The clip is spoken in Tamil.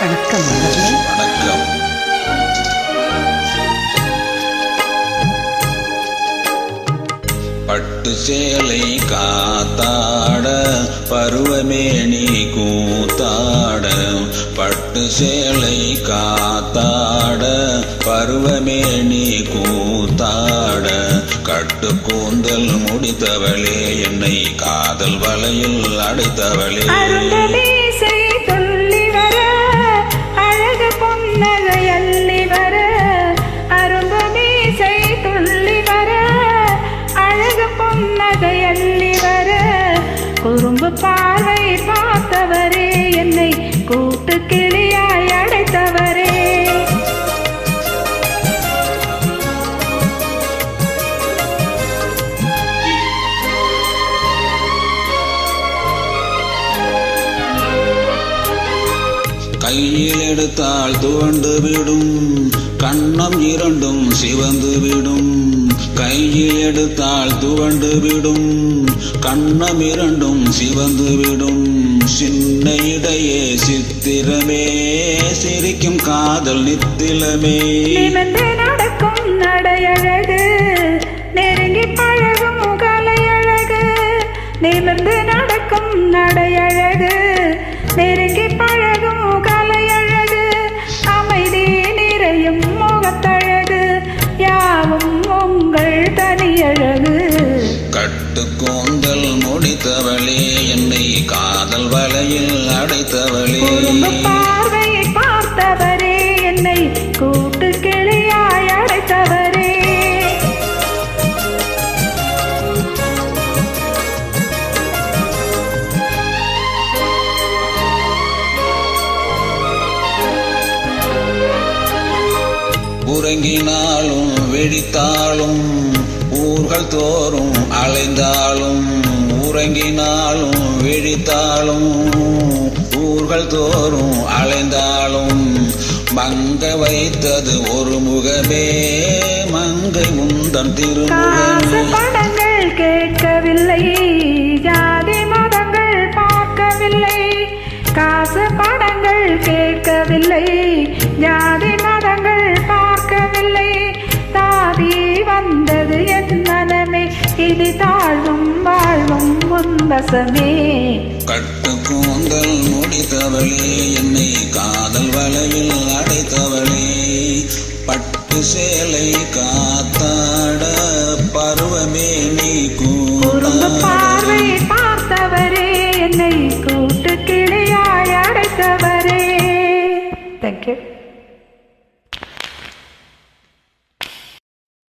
வணக்கம். வணக்கம். பட்டு சேலை காத்தாட பருவமேனி கூத்தாட. பட்டு சேலை காத்தாட பருவமேனி கூத்தாட. கட்டு கூந்தல் முடித்தவளே என்னை காதல் வலையில் அடைத்தவளே. குறும்பு பார்வை பார்த்தவரே என்னை கூட்டுக்கு கையில் எடுத்தால் துவண்டு விடும் கண்ணம் இரண்டும் சிவந்து விடும். கையில் எடுத்தால் துவண்டு விடும் கண்ணம் இரண்டும் சிவந்து விடும். சின்ன இடையே சித்திரமே சிரிக்கும் காதல் நித்திலமே. நடக்கும் நடையழகு நெருங்கி பழகும் கலையழகு நிமிர்ந்து நடக்கும் நடையழகு நெருங்கி கூந்தல் முடித்தவளே என்னை காதல் வலையில் அடைத்தவளே. பார்வையை பார்த்தவரே என்னை கூட்டு கிளியாய் அடைத்தவரே. உறங்கினாலும் வெடித்தாலும் ஊர்கள் தோறும் அலைந்தாலும் உறங்கினாலும் விழித்தாலும் ஊர்கள் தோறும் அலைந்தாலும் மங்க வைத்தது ஒரு முகமே மங்கை முந்தன் திருமுகமே. உன்வசமே கட்டு கூந்தல் முடித்தவளே என்னை காதல் வலையில் அடைத்தவளே. பட்டு சேலை காத்தாட பருவமே நீ கூடாட பார்வையை பார்த்தவரே என்னை கூட்டு கிளியாய் அடைத்தவரே. தேங்க்யூ